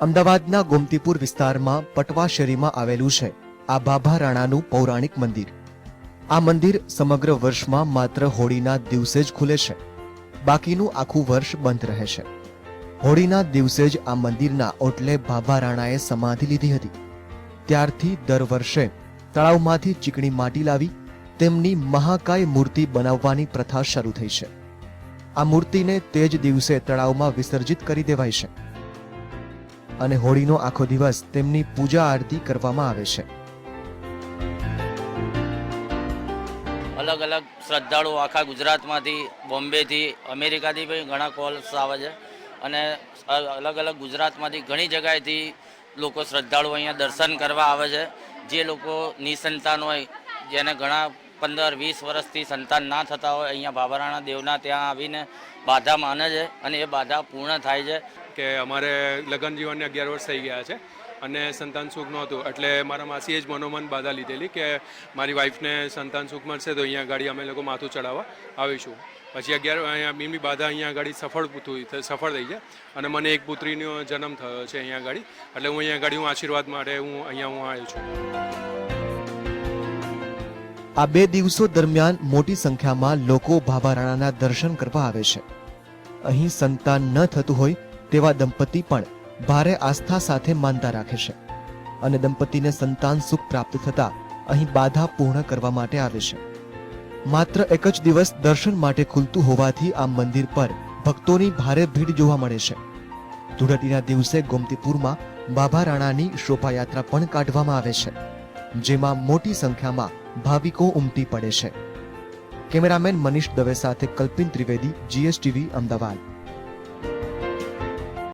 અમદાવાદના ગોમતીપુર વિસ્તારમાં પટવા શેરીમાં આવેલું છે. આ બાભા રાણાનું પૌરાણિક મંદિર. આ મંદિર સમગ્ર વર્ષમાં માત્ર હોળીના દિવસે જ ખુલે છે. બાકીનું આખું વર્ષ બંધ રહે છે. હોળીના દિવસે જ આ મંદિરના ઓટલે બાભા રાણાએ સમાધિ લીધી હતી. ત્યારથી દર વર્ષે તળાવમાંથી ચીકણી માટી લાવી તેમની મહાકાય મૂર્તિ બનાવવાની પ્રથા શરૂ થઈ છે. આ મૂર્તિને તે જ દિવસે તળાવમાં વિસર્જિત કરી દેવાય છે. અને હોળીનો આખો દિવસ તેમની પૂજા આરતી કરવામાં આવે છે. અલગ અલગ શ્રદ્ધાળુઓ આખા ગુજરાતમાંથી, બોમ્બેથી, અમેરિકાથી પણ ઘણા કોલ્સ આવે છે. અને અલગ અલગ ગુજરાતમાંથી ઘણી જગ્યાએથી લોકો શ્રદ્ધાળુઓ અહીંયા દર્શન કરવા આવે છે. જે લોકો નિસંતાન હોય, જેને ઘણા પંદર, વીસ વર્ષથી સંતાન ના થતા હોય, અહીંયા બાબારાણા દેવના ત્યાં આવીને બાધા માને છે અને એ બાધા પૂર્ણ થાય છે. કે અમારે લગ્ન જીવનને અગિયાર વર્ષ થઈ ગયા છે અને સંતાન સુખ નહોતું. એટલે મારા માસીએ જ મનોમન બાધા લીધેલી કે મારી વાઈફને સંતાન સુખ મળશે તો અહીંયા ગાડી અમે લોકો માથું ચડાવવા આવીશું. પછી અગિયાર, અહીંયા બીમી બાધા અહીંયા ગાડી સફળ સફળ થઈ છે અને મને એક પુત્રીનો જન્મ થયો છે અહીંયા ગાડી. એટલે હું અહીંયા ગાડી, હું આશીર્વાદ માટે હું અહીંયા હું આવ્યો છું. આ બે દિવસો દરમિયાન મોટી સંખ્યામાં લોકો બાબા રાણાના દર્શન કરવા આવે છે. અહીં સંતાન ન થતું હોય તેવા દંપતી પણ ભારે આસ્થા સાથે માનતા રાખે છે અને દંપતીને સંતાન સુખ પ્રાપ્ત થતા અહીં બાધા પૂર્ણ કરવા માટે આવે છે. માત્ર એક જ દિવસ દર્શન માટે ખુલતું હોવાથી આ મંદિર પર ભક્તોની ભારે ભીડ જોવા મળે છે. ધૂળેટીના દિવસે ગોમતીપુરમાં બાબા રાણાની શોભાયાત્રા પણ કાઢવામાં આવે છે, જેમાં મોટી સંખ્યામાં ભાવિકો ઉમટી પડે છે. કેમેરામેન મનીષ દવે સાથે કલ્પિન ત્રિવેદી જીએસટીવી અમદાવાદ.